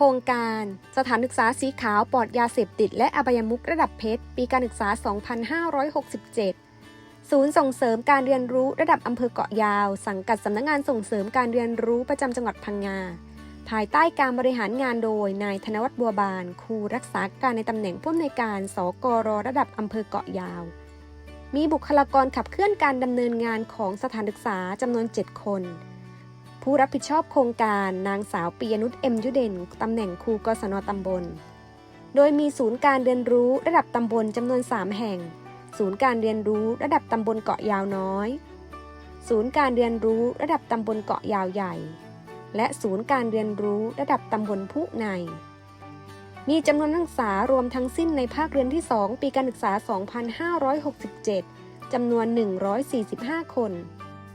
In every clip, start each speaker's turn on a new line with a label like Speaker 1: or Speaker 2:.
Speaker 1: โครงการ สถานศึกษาสีขาวปลอดยาเสพติด และอบายมุกระดับเพชร ปีการศึกษา 2567 ศูนย์ส่งเสริมการเรียนรู้ระดับอำเภอเกาะยาว สังกัดสำนักงานส่งเสริมการเรียนรู้ประจำจังหวัดพังงา ภายใต้การบริหารงานโดย นายธนวัฒน์บัวบาน ครูรักษาการในตำแหน่งผู้อำนวยการ สกรระดับอำเภอเกาะยาว มีบุคลากรขับเคลื่อนการดำเนินงานของสถานศึกษาจำนวน 7 คน ผู้รับผิดชอบโครงการนางสาวปียนุชเอ็มยุเดนตำแหน่งครูกศนตำบล โดยมีศูนย์การเรียนรู้ระดับตำบลจำนวน 3 แห่ง ศูนย์การเรียนรู้ระดับตำบลเกาะยาวน้อย ศูนย์การเรียนรู้ระดับตำบลเกาะยาวใหญ่ และศูนย์การเรียนรู้ระดับตำบลผู้ใน มีจำนวนนักศึกษารวมทั้งสิ้นในภาคเรียนที่ 2 ปีการศึกษา 2567จำนวน 145 คน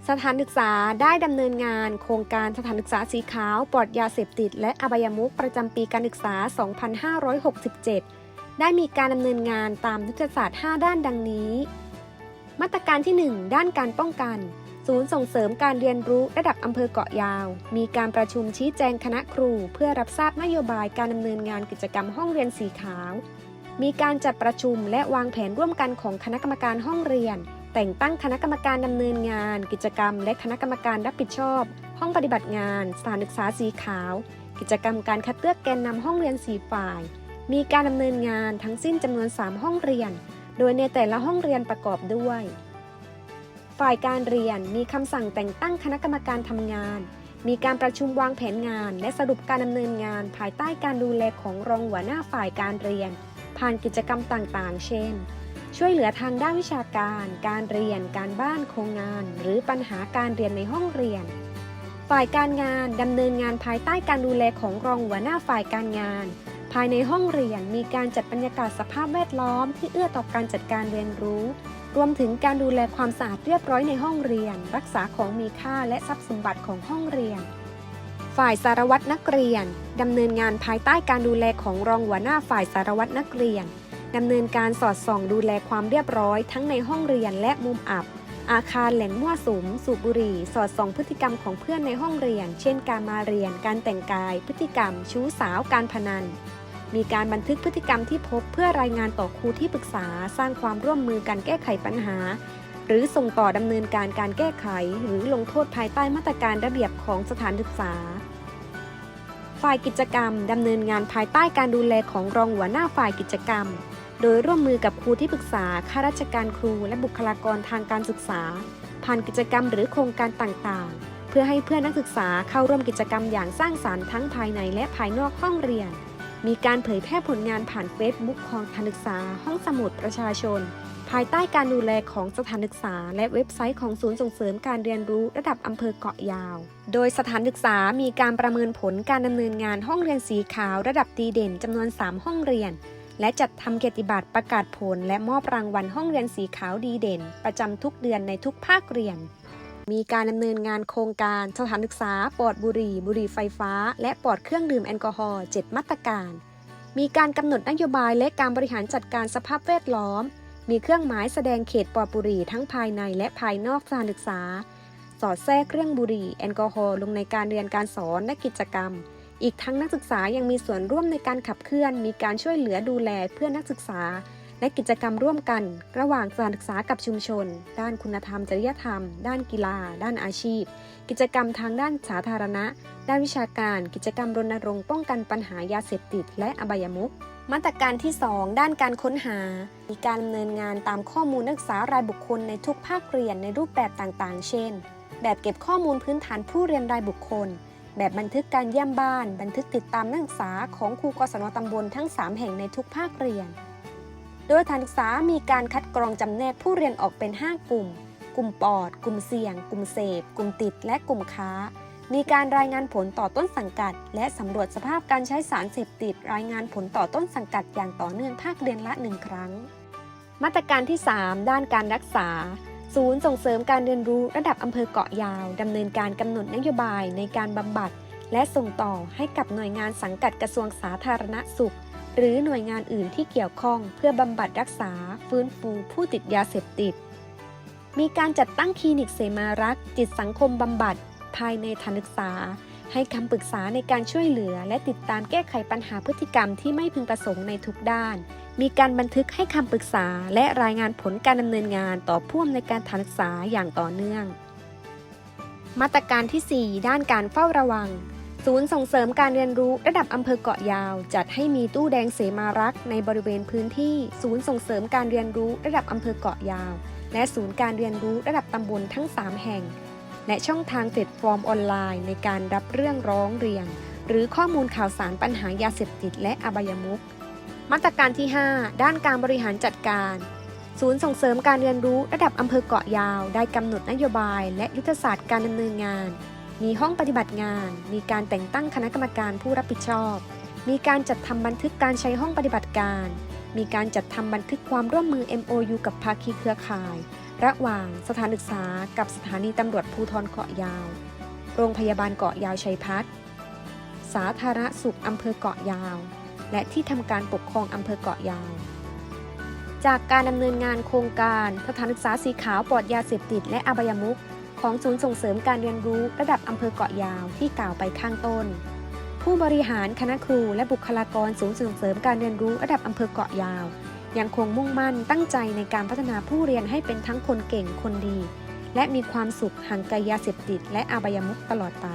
Speaker 1: สถานศึกษาได้ดำเนินงานโครงการสถานศึกษาสีขาวปลอดยาเสพติด และอบายมุขประจำปีการศึกษา 2567 ได้มีการดำเนินงานตามยุทธศาสตร์ 5 ด้านดังนี้ มาตรการที่ 1 ด้านการป้องกัน ศูนย์ส่งเสริมการเรียนรู้ระดับอำเภอเกาะยาว มีการประชุมชี้แจงคณะครู เพื่อรับทราบนโยบายการดำเนินงานกิจกรรมห้องเรียนสีขาว มีการจัดประชุมและวางแผนร่วมกันของคณะกรรมการห้องเรียน แต่งตั้งคณะกรรมการดำเนินงาน กิจกรรม และคณะกรรมการรับผิดชอบ ห้องปฏิบัติงานสถานศึกษาสีขาว กิจกรรมการคัดเลือกแกนนำห้องเรียนสีฝ่าย มีการดำเนินงานทั้งสิ้นจำนวน 3 ห้องเรียน โดยในแต่ละห้องเรียนประกอบด้วย ฝ่ายการเรียนมีคำสั่งแต่งตั้งคณะกรรมการทำงาน มีการประชุมวางแผนงาน และสรุปการดำเนินงาน ภายใต้การดูแลของรองหัวหน้าฝ่ายการเรียน ผ่านกิจกรรมต่างๆ เช่น ช่วยเหลือทางด้านวิชาการ การเรียน การบ้านโครงงาน หรือปัญหาการเรียนในห้องเรียน ฝ่ายการงานดำเนินงานภายใต้การดูแลของรองหัวหน้าฝ่ายการงาน ภายในห้องเรียนมีการจัดบรรยากาศสภาพแวดล้อม ที่เอื้อต่อการจัดการเรียนรู้ รวมถึงการดูแลความสะอาดเรียบร้อยในห้องเรียน รักษาของมีค่าและทรัพย์สมบัติของห้องเรียนฝ่ายสารวัตรนักเรียน ดำเนินงานภายใต้การดูแลของรองหัวหน้าฝ่ายสารวัตรนักเรียน ดำเนินการสอดส่องดูแลความเรียบร้อยทั้งในห้องเรียนและมุมอับ อาคารแหล่งมั่วสุม สูบบุหรี่ สอดส่องพฤติกรรมของเพื่อนในห้องเรียน เช่น การมาเรียน การแต่งกาย พฤติกรรม ชู้สาว การพนัน มีการบันทึกพฤติกรรมที่พบเพื่อรายงานต่อครูที่ปรึกษา สร้างความร่วมมือการแก้ไขปัญหา หรือส่งต่อดำเนินการการแก้ไข หรือลงโทษภายใต้มาตรการระเบียบของสถานศึกษาฝ่ายกิจกรรมดำเนินงานภายใต้การดูแลของรองหัวหน้าฝ่ายกิจกรรม โดยร่วมมือกับครูที่ปรึกษา ข้าราชการครู และบุคลากรทางการศึกษา ผ่านกิจกรรมหรือโครงการต่างๆ เพื่อให้เพื่อนนักศึกษาเข้าร่วมกิจกรรมอย่างสร้างสารรค์ทั้งภายในและภายนอกห้องเรียน มีการเผยแพร่ผลงานผ่านเฟซบุ๊กของสถานศึกษา ห้องสมุดประชาชน ภายใต้การดูแลของสถานศึกษา และเว็บไซต์ของศูนย์ส่งเสริมการเรียนรู้ระดับอำเภอเกาะยาว โดยสถานศึกษามีการประเมินผลการดำเนินงานห้องเรียนสีขาว ระดับดีเด่นจำนวน 3 ห้องเรียน และจัดทำเกียรติบัตรประกาศผล และมอบรางวัลห้องเรียนสีขาวดีเด่น ประจำทุกเดือนในทุกภาคเรียน มีการดำเนินงานโครงการสถานศึกษาปลอดบุหรี่ บุหรี่ไฟฟ้า และปลอดเครื่องดื่มแอลกอฮอล์7มาตรการ มีการกำหนดนโยบายและการบริหารจัดการสภาพแวดล้อม มีเครื่องหมายแสดงเขตปลอดบุหรี่ทั้งภายในและภายนอกสถานศึกษา สอดแทรกเครื่องบุหรี่แอลกอฮอล์ลงในการเรียนการสอนและกิจกรรม อีกทั้งนักศึกษายังมีส่วนร่วมในการขับเคลื่อน มีการช่วยเหลือดูแลเพื่อนนักศึกษา และกิจกรรมร่วมกัน ระหว่างสถานศึกษากับชุมชน ด้านคุณธรรม จริยธรรม ด้านกีฬา ด้านอาชีพ กิจกรรมทางด้านสาธารณะ ด้านวิชาการ กิจกรรมรณรงค์ป้องกันปัญหายาเสพติด และอบายมุขมาตรการที่ 2 ด้านการค้นหา มีการดำเนินงานตามข้อมูลนักศึกษารายบุคคลในทุกภาคเรียนในรูปแบบต่างๆ เช่น แบบเก็บข้อมูลพื้นฐานผู้เรียนรายบุคคล แบบบันทึกการเยี่ยมบ้าน บันทึกติดตามนักศึกษาของครูกศนตำบลทั้ง 3 แห่งในทุกภาคเรียน โดยสถานศึกษามีการคัดกรองจำแนกผู้เรียนออกเป็น 5 กลุ่ม กลุ่มปอด กลุ่มเสี่ยง กลุ่มเสพ กลุ่มติด และกลุ่มค้า มีการรายงานผลต่อต้นสังกัด และสำรวจสภาพการใช้สารเสพติด รายงานผลต่อต้นสังกัดอย่างต่อเนื่องภาคเรียนละหนึ่งครั้ง มาตรการที่ 3 ด้านการรักษา ศูนย์ส่งเสริมการเรียนรู้ระดับอำเภอเกาะยาว ดำเนินการกำหนดนโยบายในการบำบัด และส่งต่อให้กับหน่วยงานสังกัดกระทรวงสาธารณสุข หรือหน่วยงานอื่นที่เกี่ยวข้อง เพื่อบำบัดรักษา ฟื้นฟูผู้ติดยาเสพติด มีการจัดตั้งคลินิกเสมารักจิตสังคมบำบัด ภายในฐานศึกษา ให้คำปรึกษาในการช่วยเหลือ และติดตามแก้ไขปัญหาพฤติกรรมที่ไม่พึงประสงค์ในทุกด้าน มีการบันทึกให้คำปรึกษา และรายงานผลการดำเนินงานต่อผู้อำนวยการฐานศึกษาอย่างต่อเนื่อง มาตรการที่ 4 ด้านการเฝ้าระวัง ศูนย์ส่งเสริมการเรียนรู้ระดับอำเภอเกาะยาว จัดให้มีตู้แดงเสมารักษ์ในบริเวณพื้นที่ ศูนย์ส่งเสริมการเรียนรู้ระดับอำเภอเกาะยาว และศูนย์การเรียนรู้ระดับตำบลทั้ง 3 แห่ง และช่องทางแพลตฟอร์มออนไลน์ ในการรับเรื่องร้องเรียน หรือข้อมูลข่าวสารปัญหายาเสพติดและอบายมุข มาตรการที่ 5 ด้านการบริหารจัดการ ศูนย์ส่งเสริมการเรียนรู้ระดับอำเภอเกาะยาว ได้กำหนดนโยบาย และยุทธศาสตร์การดำเนินงาน มีห้องปฏิบัติงาน มีการแต่งตั้งคณะกรรมการผู้รับผิดชอบ มีการจัดทำบันทึกการใช้ห้องปฏิบัติการ มีการจัดทำบันทึกความร่วมมือ MOU กับภาคีเครือข่าย ระหว่างสถานศึกษา กับสถานีตำรวจภูธรเกาะยาว โรงพยาบาลเกาะยาวชัยพัฒน์สาธารณสุขอำเภอเกาะยาว และที่ทำการปกครองอำเภอเกาะยาว จากการดำเนินงานโครงการสถานศึกษาสีขาวปลอดยาเสพติดและอบายมุขของศูนย์ส่งเสริมการเรียนรู้ระดับอำเภอเกาะยาวที่กล่าวไปข้างต้น ผู้บริหารคณะครูและบุคลากรศูนย์ส่งเสริมการเรียนรู้ระดับอำเภอเกาะยาว ยังคงมุ่งมั่นตั้งใจในการพัฒนาผู้เรียนให้เป็นทั้งคนเก่งคนดี และมีความสุขห่างไกลยาเสพติดและอบายมุขตลอดไป